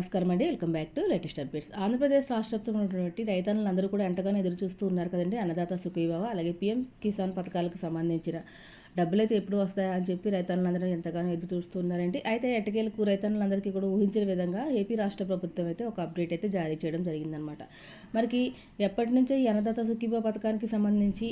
నమస్కారం అండి. Welcome back to latest updates. Andhra Pradesh రాష్ట్రంతో ఉన్నటువంటి రైతన్నులు అందరూ కూడా ఎంతగానో ఎదురు చూస్తూ ఉన్నారు కదండి. అన్నదాత సుఖీభావ అలాగే పీఎం కిసాన్ పథకాలకు సంబంధించిన డబ్బులు అయితే ఎప్పుడు వస్తాయా అని చెప్పి రైతన్నులందరూ ఎంతగానో ఎదురు చూస్తున్నారండి. అయితే ఎటకేలకు రైతన్నులందరికీ కూడా ఊహించిన విధంగా ఏపీ రాష్ట్ర ప్రభుత్వం అయితే ఒక అప్డేట్ అయితే జారీ చేయడం జరిగిందనమాట మరికి ఎప్పటి నుంచో ఈ అన్నదాత సుఖీభా పథకానికి సంబంధించి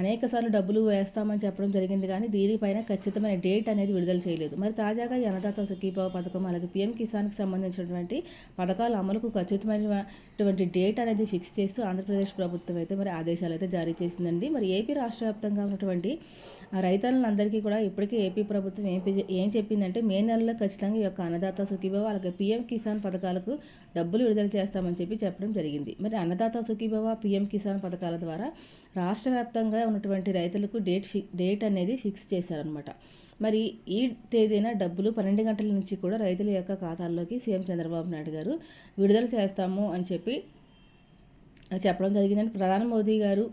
అనేకసార్లు డబ్బులు వేస్తామని చెప్పడం జరిగింది కానీ దీనిపైన ఖచ్చితమైన డేట్ అనేది విడుదల చేయలేదు. మరి తాజాగా ఈ అన్నదాత సుఖీభావ పథకం అలాగే పీఎం కిసాన్కి సంబంధించినటువంటి పథకాల అమలుకు ఖచ్చితమైనటువంటి డేట్ అనేది ఫిక్స్ చేస్తూ ఆంధ్రప్రదేశ్ ప్రభుత్వం అయితే మరి ఆదేశాలు అయితే జారీ చేసిందండి. మరి ఏపీ రాష్ట్ర వ్యాప్తంగా ఉన్నటువంటి రైతన్నులందరికీ కూడా ఇప్పటికే ఏపీ ప్రభుత్వం ఏం ఏం చెప్పిందంటే మే నెలలో ఖచ్చితంగా ఈ యొక్క అన్నదాత సుఖీభావ అలాగే పీఎం కిసాన్ పథకాలకు డబ్బులు విడుదల చేస్తామని చెప్పి చెప్పడం జరిగింది. మరి అన్నదాత సుఖీభవ పిఎం కిసాన్ పథకాల ద్వారా రాష్ట్ర వ్యాప్తంగా ఉన్నటువంటి రైతులకు డేట్ ఫి డేట్ అనేది ఫిక్స్ చేశారనమాట మరి ఈ తేదీన డబ్బులు పన్నెండు గంటల నుంచి కూడా రైతుల యొక్క ఖాతాల్లోకి సీఎం చంద్రబాబు నాయుడు గారు విడుదల చేస్తాము అని చెప్పి చెప్పడం జరిగిందని ప్రధాని మోదీ గారు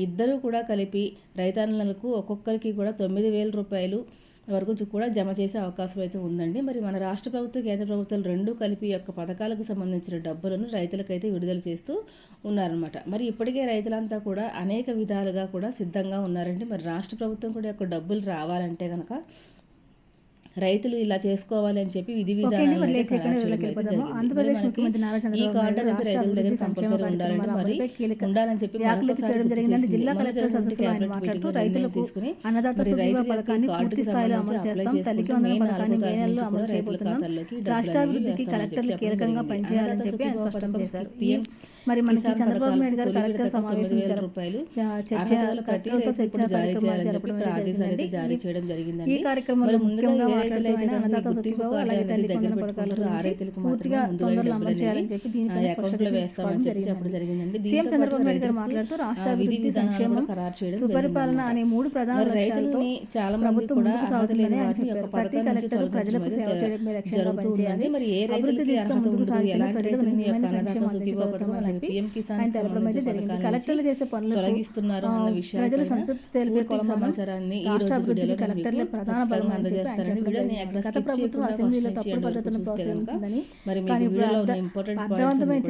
ఇద్దరూ కూడా కలిపి రైతాన్నలకు ఒక్కొక్కరికి కూడా తొమ్మిది వేల రూపాయలు వరకు కూడా జమ చేసే అవకాశం అయితే ఉందండి. మరి మన రాష్ట్ర ప్రభుత్వం కేంద్ర ప్రభుత్వాలు రెండూ కలిపి యొక్క పథకాలకు సంబంధించిన డబ్బులను రైతులకైతే విడుదల చేస్తూ ఉన్నారనమాట మరి ఇప్పటికే రైతులంతా కూడా అనేక విధాలుగా కూడా సిద్ధంగా ఉన్నారండి. మరి రాష్ట్ర ప్రభుత్వం కూడా యొక్క డబ్బులు రావాలంటే కనుక రైతులు ఇలా చేసుకోవాలి అని చెప్పి విధి విధానాలు ఆంధ్రప్రదేశ్ ముఖ్యమంత్రి దగ్గర చెప్పి చేయడం జరిగిందంటే జిల్లా కలెక్టర్ మాట్లాడుతూ రైతులకు పథకాన్ని స్థాయిలో అమలు చేస్తాం. పథకాన్ని రాష్ట్రాభివృద్ధికి కలెక్టర్లు కీలకంగా పనిచేయాలని చెప్పి స్పష్టం చేశారు. మరి మన చంద్రబాబు నాయుడు గారు కలెక్టర్ సమావేశం రూపాయలు కలెక్టర్తో చర్చా కార్యక్రమాలు జరపడం జరిగిందండి. జారీ చేయడం జరిగిందండి. ఈ కార్యక్రమంలో ముఖ్యంగా మాట్లాడలేదు దగ్గర అమలు చేయాలని సీఎం చంద్రబాబు నాయుడు గారు మాట్లాడుతూ రాష్ట్ర అభివృద్ధి సంక్షేమం సుపరిపాలన అనే మూడు ప్రధాన లక్ష్యాలతో చాలా ప్రభుత్వం ముందుకు సాగుతుందని ప్రతి కలెక్టర్ ప్రజలకు సేవ చేయడమే లక్ష్యంగా పనిచేయాలి. అభివృద్ధి దిశగా ముందుకు సాగుతున్న ప్రజలకు నిజమైన కలెక్టర్లు చేసే పనులు ప్రజలు సంతృప్తి తెలిపే సమాచారాన్ని రాష్ట్ర అభివృద్ధికి కలెక్టర్ల ప్రధాన భాగం గత ప్రభుత్వం అసెంబ్లీలో తప్పుడు పద్ధతులను ప్రోత్సహించిందని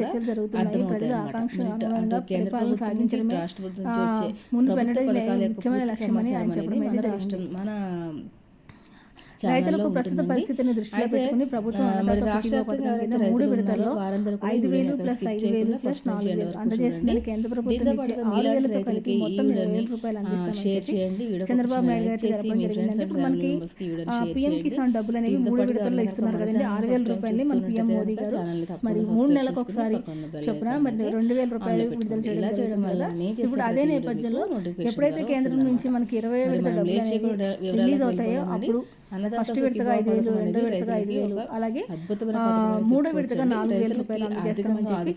చర్చలు జరుగుతున్నాయి. ప్రజలు ఆకాంక్ష అనుగుణంగా పరిపాలన సాగించడమే ముఖ్యమైన లక్ష్యమని ఆయన చెప్పడం మన రైతులకు ప్రస్తుత పరిస్థితిని దృష్టిలో పెట్టుకుని ప్రభుత్వం మూడు విడతల్లో ఐదు వేలు ప్లస్ ఐదు వేలు ప్లస్ నాలుగు వేలు అందజేసిన కేంద్ర ప్రభుత్వం ఆరు కలిపి మొత్తం ఇరవై వేల రూపాయలు అందిస్తామని చంద్రబాబు నాయుడు గారి జరపడం జరిగిందండి ఇప్పుడు మనకి పిఎం కిసాన్ డబ్బులు అనేవి మూడు విడతల్లో ఇస్తున్నారు కదండి. ఆరు వేల రూపాయలని మన పిఎం మోదీ గారు మరి మూడు నెలలకు ఒకసారి చొప్పున మరి రెండు వేల రూపాయలు విడుదల చేయడం వల్ల ఇప్పుడు అదే నేపథ్యంలో ఎప్పుడైతే కేంద్రం నుంచి మనకి ఇరవై విడతల డబ్బులు రిలీజ్ అవుతాయో అప్పుడు ఫస్ట్ విడతగా ఐదు వేలు రెండో విడతగా ఐదు వేలు. అలాగే మూడో విడతగా నాలుగు వేల రూపాయలు అందజేస్తామని చెప్పి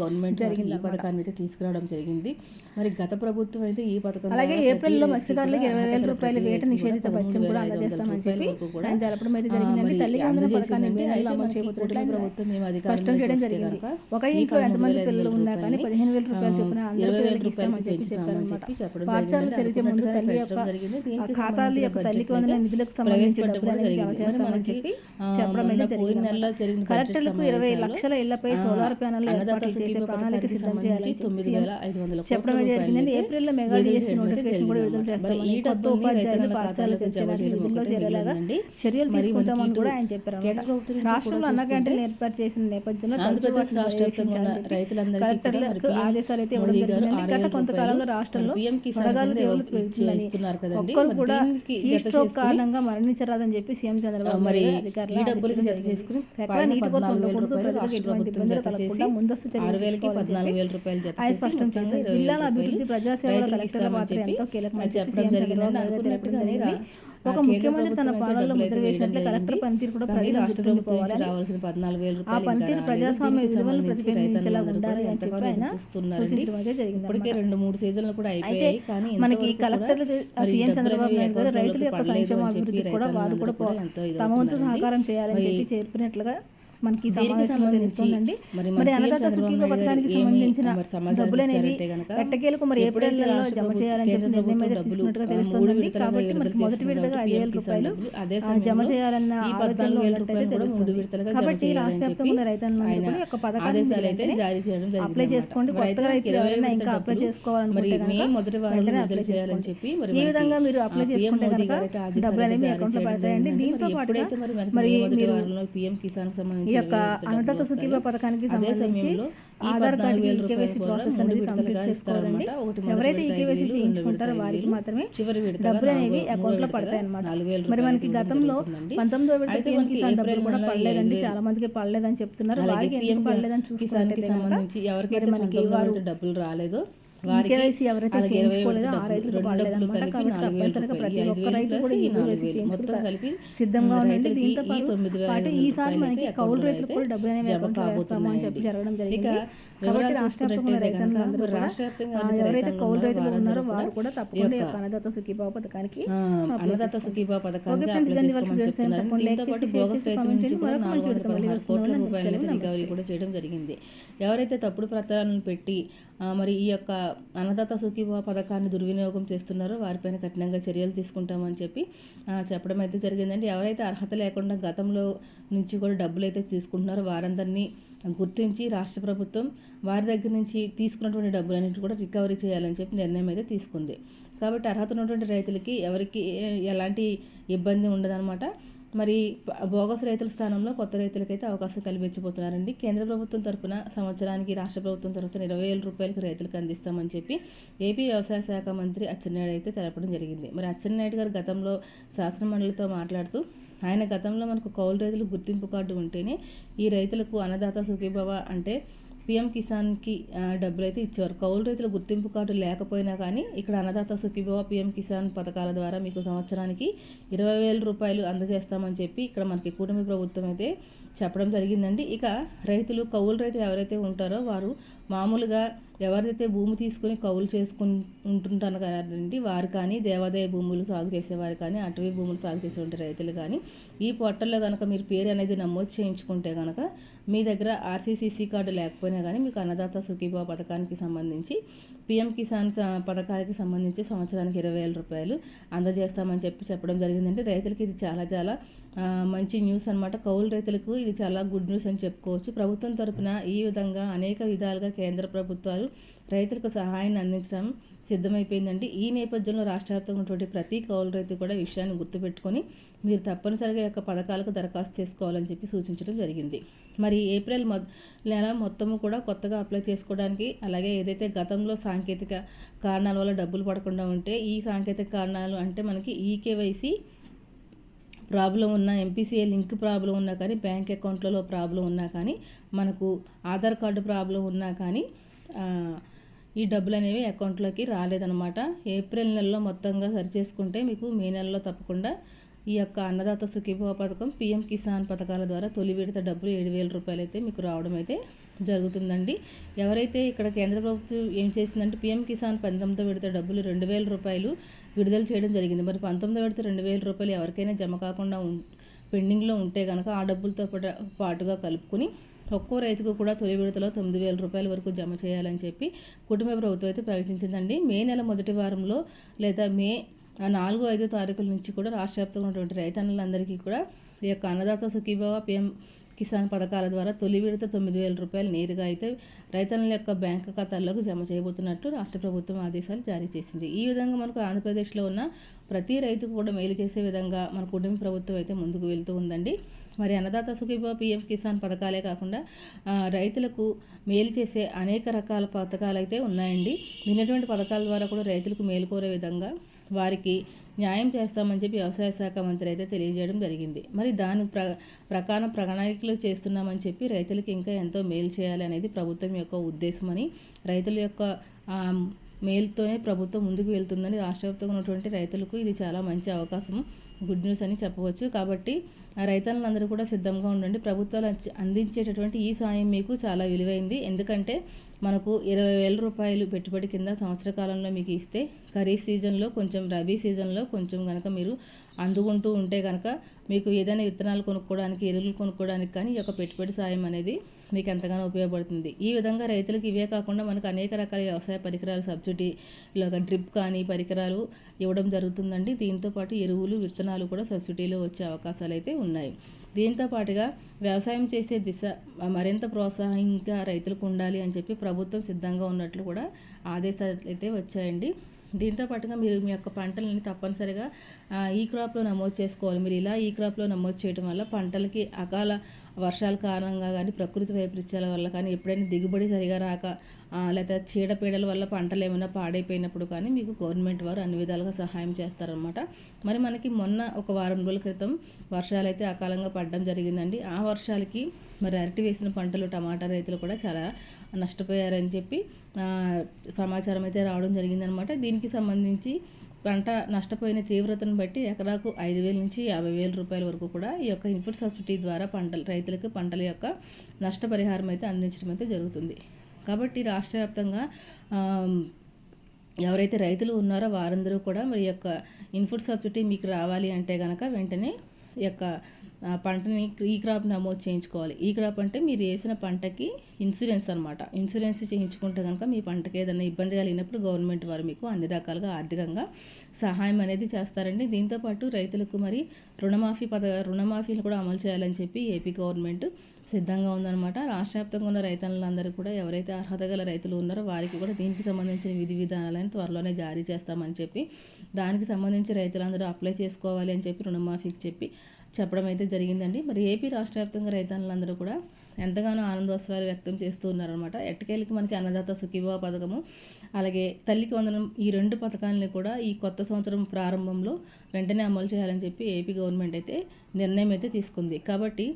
గవర్నమెంట్ జరిగింది ఈ పథకాన్ని అయితే తీసుకురావడం జరిగింది. మరి గత ప్రభుత్వం అయితే ఈ పథకం అలాగే ఏప్రిల్లో మత్స్యకారులకు ఇరవై వేల రూపాయల వేట నిషేధిత భత్యం కూడా అందజేస్తామని చెప్పి ఆయన తెలపడం అయితే జరిగిందండి. తల్లి ఆంధ్ర పథకాన్ని అమలు చేయబోతున్నట్లు ప్రభుత్వం మేము స్పష్టం చేయడం జరిగింది. ఒక ఇంట్లో ఎంతమంది పిల్లలు ఉన్నా కానీ పదిహేను వేల రూపాయలు చొప్పున ఇరవై వేల రూపాయలు చెప్పి చెప్పారనమాట పాఠశాల తెరిచే ముందు తల్లి యొక్క ఖాతాలు యొక్క తల్లికి వందల నిధులకు సంబంధించి చెప్పి కలెక్టర్లకు ఇరవై లక్షల ఇళ్ళపై సోలార్ ప్యానెల్ ఏర్పాటు చేసే ప్రణాళిక సిద్ధం చేయాలి చెప్పడం జరిగిందండి ఏప్రిల్లో మెగా నోటిఫికేషన్ కూడా విడుదల చేస్తారు ఈ చర్యలు తీసుకుంటామని కూడా ఆయన చెప్పారు. రాష్ట్రంలో అన్న ఏర్పాటు చేసిన నేపథ్యంలో ఆంధ్రప్రదేశ్ రాష్ట్ర వ్యాప్తంగా ఆదేశాలు అయితే ఇవ్వడం జరిగింది గత కొంతకాలంలో రాష్ట్రంలో వడగాలు కూడా ఈ స్ట్రోక్ కారణంగా మరణించారు చెల్లించరాదని చెప్పి సీఎం చంద్రబాబు మరి ఈ డబ్బులకి జత చేసుకుని ముందస్తు స్పష్టం జిల్లాల అభివృద్ధి ప్రజాసేవ కలెక్టర్ల ఎంతో కీలకమని ఒక ముఖ్యమంత్రి తన పాలనలో ముద్ర వేసినట్లు కలెక్టర్ పనితీరు కూడా ప్రజలు రావాల్సిన ఆ పనితీరు ప్రజాస్వామ్య విలువలు ప్రతిబింబించేలా ఉండాలి అని చెప్పి ఆయన ఇప్పటికే రెండు మూడు సీజన్లు కూడా కానీ మనకి కలెక్టర్ సీఎం చంద్రబాబు నాయుడు గారు రైతుల యొక్క సంక్షేమ అభివృద్ధి కూడా వారు కూడా తమ వంతు సహకారం చేయాలని చెప్పి చేర్పినట్లుగా మనకి సమావేశంలో తెలుస్తుందండి. మరి అన్నదాత చంద్రబాబు పథకానికి సంబంధించిన డబ్బులు అనేవి ఎట్టకేలకు మరి ఏప్రిల్ నెలలో జమ చేయాలని చెప్పి నిర్ణయం అయితే తీసుకున్నట్టుగా తెలుస్తుందండి. కాబట్టి మనకి మొదటి విడతగా ఐదు వేల రూపాయలు జమ చేయాలన్న ఆలోచనలో ఉన్నట్టయితే తెలుస్తుంది. కాబట్టి రాష్ట్ర వ్యాప్తంగా ఉన్న ఆయన కూడా యొక్క పథకాన్ని అప్లై. చేసుకోండి కొత్తగా రైతులు ఎవరైనా ఇంకా అప్లై చేసుకోవాలనుకుంటే కనుక అప్లై చేయాలని చేసుకోండి. ఈ విధంగా మీరు అప్లై చేసుకుంటే కనుక డబ్బులు అనేవి మీ అకౌంట్లో పడతాయండి. దీంతో ఎప్పుడైతే మరి మరి PM కిసాన్ సంబంధించి ఈ యొక్క అన్నదాత సుఖీభ. పథకానికి సంబంధించి Aadhaar card e KYC process అనేది కంప్లీట్ చేసుకోవాలండి ఎవరైతే ఈకేవైసీ చేయించుకుంటారో వారికి మాత్రమే డబ్బులు అనేవి అకౌంట్లో మూడో పడతాయి అనమాట మరి మనకి గతంలో. పంతొమ్మిదో విడత అయితే పిఎం మనకి కిసాన్ డబ్బులు కూడా పడలేదండి చాలా మందికి పడలేదని చెప్తున్నారు వారికి ఎందుకు పడలేదని ఎవరికైతే మనకి వారు డబ్బులు రాలేదో కేవైసీ ఎవరైతే చేయించుకోలేదో ఆ రైతులకు పడలేదన్నమాట కాబట్టి తప్పనిసరిగా. ప్రతి ఒక్క రైతు కూడా ఈ కేవైసీ సిద్ధంగా ఉండండి దీంతో పాటు ఈసారి మనకి కౌలు రైతులకు కూడా డబ్బులు అనేవి జమ అకౌంట్లో వేస్తాము అని చెప్పి. జరగడం జరిగింది కాబట్టి రాష్ట్ర వ్యాప్తంగా రైతులందరూ కూడా ఎవరైతే కౌలు రైతులు ఉన్నారో వారు కూడా కూడా తప్పకుండా యొక్క అన్నదాత సుఖీభావ పథకానికి అన్నదాత చేసుకోండి. సుఖీభా ఓకే పథకానికి ఫ్రెండ్స్ అప్లై దాన్ని వాళ్ళకి చేసుకోమని వీడియోస్ చెప్తున్నారు తప్పకుండా లైక్ దీంతో పాటు చేసి, షేర్ బోగస్ చేసి, రైతు కామెంట్ నుంచి చేయండి. కూడా చేయడం జరిగింది ఎవరైతే తప్పుడు పత్రాలను పెట్టి మరి ఈ యొక్క అన్నదాత సుఖీభవ పథకాన్ని దుర్వినియోగం చేస్తున్నారో వారిపైన కఠినంగా చర్యలు తీసుకుంటామని చెప్పి చెప్పడం అయితే జరిగిందండి. ఎవరైతే అర్హత లేకుండా గతంలో నుంచి కూడా డబ్బులు అయితే తీసుకుంటున్నారో వారందరినీ గుర్తించి రాష్ట్ర ప్రభుత్వం వారి దగ్గర నుంచి తీసుకున్నటువంటి డబ్బులన్నింటి కూడా రికవరీ చేయాలని చెప్పి నిర్ణయం అయితే తీసుకుంది. కాబట్టి అర్హత ఉన్నటువంటి రైతులకి ఎవరికి ఎలాంటి ఇబ్బంది ఉండదన్నమాట. మరి బోగస్ రైతుల స్థానంలో కొత్త రైతులకైతే అవకాశం కల్పించబోతున్నారండి. కేంద్ర ప్రభుత్వం తరపున సంవత్సరానికి రాష్ట్ర ప్రభుత్వం తరపున ఇరవై వేల రూపాయలకు రైతులకు అందిస్తామని చెప్పి ఏపీ వ్యవసాయ శాఖ మంత్రి అచ్చెన్నాయుడు అయితే తెలపడం జరిగింది. మరి అచ్చెన్నాయుడు గారు గతంలో శాసనమండలితో మాట్లాడుతూ ఆయన గతంలో మనకు కౌలు రైతులు గుర్తింపు కార్డు ఉంటేనే ఈ రైతులకు అన్నదాత సుఖీభవ అంటే పిఎం కిసాన్కి డబ్బులు అయితే ఇచ్చేవారు. కౌలు రైతుల గుర్తింపు కార్డు లేకపోయినా కానీ ఇక్కడ అన్నదాత సుఖీభవ పిఎం కిసాన్ పథకాల ద్వారా మీకు సంవత్సరానికి ఇరవై వేల రూపాయలు అందజేస్తామని చెప్పి ఇక్కడ మనకి కూటమి ప్రభుత్వం అయితే చెప్పడం జరిగిందండి. ఇక రైతులు కౌలు రైతులు ఎవరైతే ఉంటారో వారు మామూలుగా ఎవరైతే భూమి తీసుకుని కౌలు చేసుకుని ఉంటుంటారు కదండి వారు కానీ దేవాదాయ భూములు సాగు చేసేవారు కానీ అటవీ భూములు సాగు చేసేటువంటి రైతులు కానీ ఈ పోర్టల్లో కనుక మీరు పేరు అనేది నమోదు చేయించుకుంటే కనుక మీ దగ్గర ఆర్సీసీసీ కార్డు లేకపోయినా కానీ మీకు అన్నదాత సుఖీభావ పథకానికి సంబంధించి పిఎం కిసాన్ స- పథకానికి సంబంధించి సంవత్సరానికి ఇరవై వేల రూపాయలు అందజేస్తామని చెప్పి చెప్పడం జరిగిందంటే రైతులకి ఇది చాలా చాలా మంచి న్యూస్ అన్నమాట. కౌలు రైతులకు ఇది చాలా గుడ్ న్యూస్ అని చెప్పుకోవచ్చు. ప్రభుత్వం తరపున ఈ విధంగా అనేక విధాలుగా కేంద్ర ప్రభుత్వాలు రైతులకు సహాయాన్ని అందించడం సిద్ధమైపోయిందండి ఈ నేపథ్యంలో రాష్ట్ర వ్యాప్తంగా ఉన్నటువంటి ప్రతి కౌలు రైతు కూడా విషయాన్ని గుర్తుపెట్టుకొని మీరు తప్పనిసరిగా యొక్క పథకాలకు దరఖాస్తు చేసుకోవాలని చెప్పి సూచించడం జరిగింది. మరి ఏప్రిల్ మొ నెల మొత్తము కూడా కొత్తగా అప్లై చేసుకోవడానికి అలాగే ఏదైతే గతంలో సాంకేతిక కారణాల వల్ల డబ్బులు పడకుండా ఉంటే ఈ సాంకేతిక కారణాలు అంటే మనకి ఈకేవైసీ ప్రాబ్లం ఉన్నా ఎంపీసీఏ లింక్ ప్రాబ్లం ఉన్నా కానీ బ్యాంక్ అకౌంట్లలో ప్రాబ్లం ఉన్నా కానీ మనకు ఆధార్ కార్డు ప్రాబ్లం ఉన్నా కానీ ఈ డబ్బులు అనేవి అకౌంట్లోకి రాలేదన్నమాట. ఏప్రిల్ నెలలో మొత్తంగా సరి చేసుకుంటే మీకు మే నెలలో తప్పకుండా ఈ యొక్క అన్నదాత సుఖీభవ పథకం పిఎం కిసాన్ పథకాల ద్వారా తొలి విడత డబ్బులు ఏడు వేల రూపాయలు అయితే మీకు రావడం అయితే జరుగుతుందండి. ఎవరైతే ఇక్కడ కేంద్ర ప్రభుత్వం ఏం చేసిందంటే పిఎం కిసాన్ పంతొమ్మిదో విడత డబ్బులు రెండు వేల రూపాయలు విడుదల చేయడం జరిగింది. మరి పంతొమ్మిది విడత రెండు వేల రూపాయలు ఎవరికైనా జమ కాకుండా ఉం పెండింగ్లో ఉంటే కనుక ఆ డబ్బులతో పాటు పాటుగా కలుపుకొని ఒక్కో రైతుకు కూడా తొలి విడతలో తొమ్మిది వేల రూపాయల వరకు జమ చేయాలని చెప్పి కుటుంబ ప్రభుత్వం అయితే ప్రకటించిందండి. మే నెల మొదటి వారంలో లేదా మే నాలుగు ఐదు తారీఖుల నుంచి కూడా రాష్ట్ర వ్యాప్తంగా ఉన్నటువంటి రైతన్నులందరికీ కూడా ఈ యొక్క అన్నదాత సుఖీభావ పిఎం కిసాన్ పథకాల ద్వారా తొలి విడత తొమ్మిది వేల రూపాయలు నేరుగా అయితే రైతన్నుల యొక్క బ్యాంకు ఖాతాల్లోకి జమ చేయబోతున్నట్టు రాష్ట్ర ప్రభుత్వం ఆదేశాలు జారీ చేసింది. ఈ విధంగా మనకు ఆంధ్రప్రదేశ్లో ఉన్న ప్రతి రైతుకు కూడా మేలు చేసే విధంగా మన కుటుంబ ప్రభుత్వం అయితే ముందుకు వెళ్తూ ఉందండి. మరి అన్నదాత సుఖీభ పిఎం కిసాన్ పథకాలే కాకుండా రైతులకు మేలు చేసే అనేక రకాల పథకాలు అయితే ఉన్నాయండి. విన్నటువంటి పథకాల ద్వారా కూడా రైతులకు మేలు కోరే విధంగా వారికి న్యాయం చేస్తామని చెప్పి వ్యవసాయ శాఖ మంత్రి అయితే తెలియజేయడం జరిగింది. మరి దాని ప్ర ప్రకారం ప్రణాళికలు చేస్తున్నామని చెప్పి రైతులకు ఇంకా ఎంతో మేలు చేయాలి అనేది ప్రభుత్వం యొక్క ఉద్దేశమని రైతుల యొక్క మేలుతోనే ప్రభుత్వం ముందుకు వెళ్తుందని రాష్ట్ర వ్యాప్తంగా ఉన్నటువంటి రైతులకు ఇది చాలా మంచి అవకాశం గుడ్ న్యూస్ అని చెప్పవచ్చు. కాబట్టి ఆ రైతన్నులందరూ కూడా సిద్ధంగా ఉండండి. ప్రభుత్వాలు అందించేటటువంటి ఈ సాయం మీకు చాలా విలువైంది. ఎందుకంటే మనకు ఇరవై వేల రూపాయలు పెట్టుబడి కింద సంవత్సర కాలంలో మీకు ఇస్తే ఖరీఫ్ సీజన్లో కొంచెం రబీ సీజన్లో కొంచెం కనుక మీరు అందుకుంటూ ఉంటే కనుక మీకు ఏదైనా విత్తనాలు కొనుక్కోవడానికి ఎరువులు కొనుక్కోవడానికి కానీ ఈ యొక్క పెట్టుబడి సాయం అనేది మీకు ఎంతగానో ఉపయోగపడుతుంది. ఈ విధంగా రైతులకు ఇవే కాకుండా మనకు అనేక రకాల వ్యవసాయ పరికరాలు సబ్సిడీ ఇలాగ డ్రిప్ కానీ పరికరాలు ఇవ్వడం జరుగుతుందండి. దీంతో పాటు ఎరువులు విత్తనాలు కూడా సబ్సిడీలో వచ్చే అవకాశాలు అయితే ఉన్నాయి. దీంతో పాటుగా వ్యవసాయం చేసే దిశ మరింత ప్రోత్సాహంగా రైతులకు ఉండాలి అని చెప్పి ప్రభుత్వం సిద్ధంగా ఉన్నట్లు కూడా ఆదేశాలు అయితే వచ్చాయండి. దీంతో పాటుగా మీరు మీ యొక్క పంటలని తప్పనిసరిగా ఈ క్రాప్లో నమోదు చేసుకోవాలి. మీరు ఇలా ఈ క్రాప్లో నమోదు చేయడం వల్ల పంటలకి అకాల వర్షాల కారణంగా కానీ ప్రకృతి వైపరీత్యాల వల్ల కానీ ఎప్పుడైనా దిగుబడి సరిగా రాక లేకపోతే లేదా చీడపీడల వల్ల పంటలు ఏమైనా పాడైపోయినప్పుడు కానీ మీకు గవర్నమెంట్ వారు అన్ని విధాలుగా సహాయం చేస్తారనమాట మరి మనకి మొన్న ఒక వారం రోజుల క్రితం వర్షాలు అయితే అకాలంగా పడడం జరిగిందండి. ఆ వర్షాలకి మరి అరటి వేసిన పంటలు టమాటా రైతులు కూడా చాలా నష్టపోయారని చెప్పి సమాచారం అయితే రావడం జరిగిందనమాట దీనికి సంబంధించి పంట నష్టపోయిన తీవ్రతను బట్టి ఎకరాకు ఐదు వేల నుంచి యాభై వేల రూపాయల వరకు కూడా ఈ యొక్క ఇన్పుట్ సబ్సిడీ ద్వారా పంటలు రైతులకు పంటల యొక్క నష్టపరిహారం అయితే అందించడం అయితే జరుగుతుంది. కాబట్టి రాష్ట్ర వ్యాప్తంగా ఎవరైతే రైతులు ఉన్నారో వారందరూ కూడా మరి యొక్క ఇన్పుట్ సబ్సిడీ మీకు రావాలి అంటే కనుక వెంటనే యొక్క పంటని ఈ క్రాప్ నమోదు చేయించుకోవాలి. ఈ క్రాప్ అంటే మీరు వేసిన పంటకి ఇన్సూరెన్స్ అనమాట ఇన్సూరెన్స్ చేయించుకుంటే కనుక మీ పంటకి ఏదైనా ఇబ్బంది కలిగినప్పుడు గవర్నమెంట్ వారు మీకు అన్ని రకాలుగా ఆర్థికంగా సహాయం అనేది చేస్తారండి. దీంతోపాటు రైతులకు మరి రుణమాఫీ పథ రుణమాఫీలు కూడా అమలు చేయాలని చెప్పి ఏపీ గవర్నమెంట్ సిద్ధంగా ఉందన్నమాట. రాష్ట్ర వ్యాప్తంగా ఉన్న రైతులందరూ కూడా ఎవరైతే అర్హత గల రైతులు ఉన్నారో వారికి కూడా దీనికి సంబంధించిన విధి విధానాలను త్వరలోనే జారీ చేస్తామని చెప్పి దానికి సంబంధించి రైతులందరూ అప్లై చేసుకోవాలి అని చెప్పి రుణమాఫీకి చెప్పి చెప్పడం అయితే జరిగిందండి. మరి ఏపీ రాష్ట్ర వ్యాప్తంగా రైతన్నులందరూ కూడా ఎంతగానో ఆనందోత్సవాలు వ్యక్తం చేస్తూ ఉన్నారనమాట ఎట్టకేళ్ళకి మనకి అన్నదాత సుఖీభావ పథకము అలాగే తల్లికి వందనం ఈ రెండు పథకాలని కూడా ఈ కొత్త సంవత్సరం ప్రారంభంలో వెంటనే అమలు చేయాలని చెప్పి ఏపీ గవర్నమెంట్ అయితే నిర్ణయం అయితే తీసుకుంది. కాబట్టి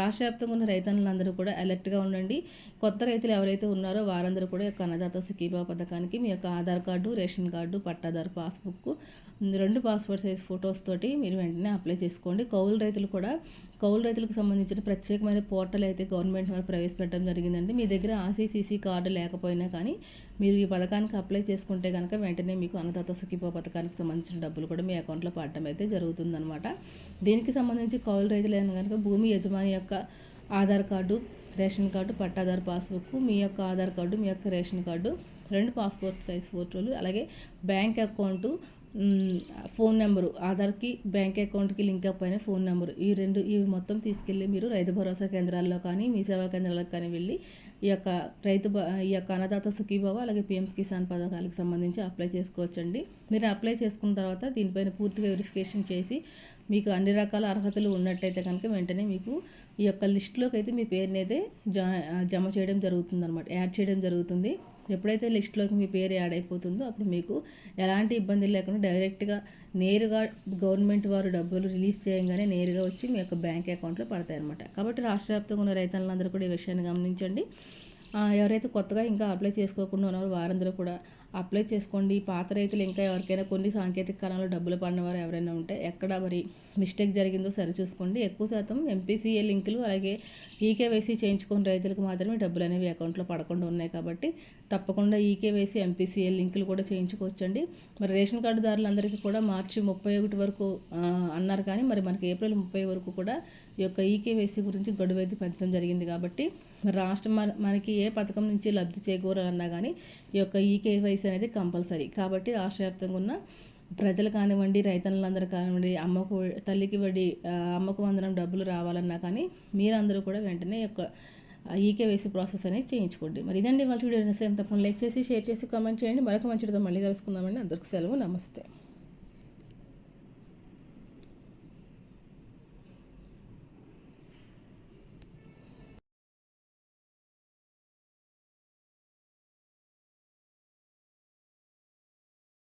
రాష్ట్ర వ్యాప్తంగా ఉన్న రైతన్నులందరూ కూడా అలర్ట్గా ఉండండి. కొత్త రైతులు ఎవరైతే ఉన్నారో వారందరూ కూడా యొక్క అన్నదాత సుఖీభావ పథకానికి మీ యొక్క ఆధార్ కార్డు రేషన్ కార్డు పట్టాదారు పాస్బుక్ రెండు పాస్పోర్ట్ సైజ్ ఫొటోస్ తోటి మీరు వెంటనే అప్లై చేసుకోండి. కౌలు రైతులు కూడా కౌలు రైతులకు సంబంధించిన ప్రత్యేకమైన పోర్టల్ అయితే గవర్నమెంట్ వారు ప్రవేశపెట్టడం జరిగిందండి. మీ దగ్గర ఆర్సీసీసీ కార్డు లేకపోయినా కానీ మీరు ఈ పథకానికి అప్లై చేసుకుంటే కనుక వెంటనే మీకు అన్నదాత సుఖీభావ పథకానికి సంబంధించిన డబ్బులు కూడా మీ అకౌంట్లో పడటం అయితే జరుగుతుందనమాట దీనికి సంబంధించి కౌలు రైతులైన కనుక భూమి యజమాని యొక్క ఆధార్ కార్డు రేషన్ కార్డు పట్టాదారు పాస్బుక్ మీ యొక్క ఆధార్ కార్డు మీ యొక్క రేషన్ కార్డు రెండు పాస్పోర్ట్ సైజ్ ఫోటోలు అలాగే బ్యాంక్ అకౌంటు ఫోన్ నెంబరు ఆధార్కి బ్యాంక్ అకౌంట్కి లింక్ అప్ అయిన ఫోన్ నెంబరు. ఈ రెండు ఇవి మొత్తం తీసుకెళ్ళి మీరు రైతు భరోసా కేంద్రాల్లో కానీ మీ సేవా కేంద్రాలకు కానీ వెళ్ళి ఈ యొక్క రైతు భ- ఈ యొక్క అన్నదాత సుఖీభావ అలాగే పిఎం కిసాన్ పథకాలకు సంబంధించి అప్లై చేసుకోవచ్చండి. మీరు అప్లై చేసుకున్న తర్వాత దీనిపైన పూర్తిగా వెరిఫికేషన్ చేసి మీకు అన్ని రకాల అర్హతలు ఉన్నట్టయితే కనుక వెంటనే మీకు ఈ యొక్క లిస్టులోకి అయితే మీ పేరుని అయితే జా జమ చేయడం జరుగుతుంది అనమాట యాడ్ చేయడం జరుగుతుంది. ఎప్పుడైతే లిస్టులోకి మీ పేరు యాడ్ అయిపోతుందో అప్పుడు మీకు ఎలాంటి ఇబ్బంది లేకుండా డైరెక్ట్గా నేరుగా గవర్నమెంట్ వారు డబ్బులు రిలీజ్ చేయగానే నేరుగా వచ్చి మీ యొక్క బ్యాంక్ అకౌంట్లో పడతాయి అనమాట కాబట్టి రాష్ట్ర వ్యాప్తంగా ఉన్న రైతులందరూ కూడా ఈ విషయాన్ని గమనించండి. ఎవరైతే కొత్తగా ఇంకా అప్లై చేసుకోకుండా ఉన్నారో వారందరూ కూడా అప్లై చేసుకోండి. పాత రైతులు ఇంకా ఎవరికైనా కొన్ని సాంకేతిక కాలంలో డబ్బులు పడినవారు ఎవరైనా ఉంటే ఎక్కడ మరి మిస్టేక్ జరిగిందో సరి చూసుకోండి. ఎక్కువ శాతం ఎంపీసీఏ లింకులు అలాగే ఈకేవైసీ చేయించుకున్న రైతులకు మాత్రమే డబ్బులు అనేవి అకౌంట్లో పడకుండా ఉన్నాయి కాబట్టి తప్పకుండా ఈకేవైసీ ఎంపీసీఏ లింకులు కూడా చేయించుకోవచ్చండి. మరి రేషన్ కార్డుదారులందరికీ కూడా మార్చి ముప్పై ఒకటి వరకు అన్నారు కానీ మరి మనకి ఏప్రిల్ ముప్పై వరకు కూడా ఈ యొక్క ఈకేవైసీ గురించి గడువు అయితే పెంచడం జరిగింది కాబట్టి మరి రాష్ట్రం మన మనకి ఏ పథకం నుంచి లబ్ధి చేకూరాలన్నా కానీ ఈ యొక్క ఈకేవైసీ అనేది కంపల్సరీ. కాబట్టి రాష్ట్ర వ్యాప్తంగా ఉన్న ప్రజలు కానివ్వండి రైతన్నులందరూ కానివ్వండి అమ్మకు తల్లికి వడి అమ్మకు వందనం డబ్బులు రావాలన్నా కానీ మీరందరూ కూడా వెంటనే యొక్క ఈకేవైసీ ప్రాసెస్ అనేది చేయించుకోండి. మరి ఇదండి వాళ్ళ వీడియో. తప్పకుండా లైక్ చేసి షేర్ చేసి కామెంట్ చేయండి. మరొక మంచితో మళ్ళీ కలుసుకుందామండి. అందరికీ సెలవు. నమస్తే.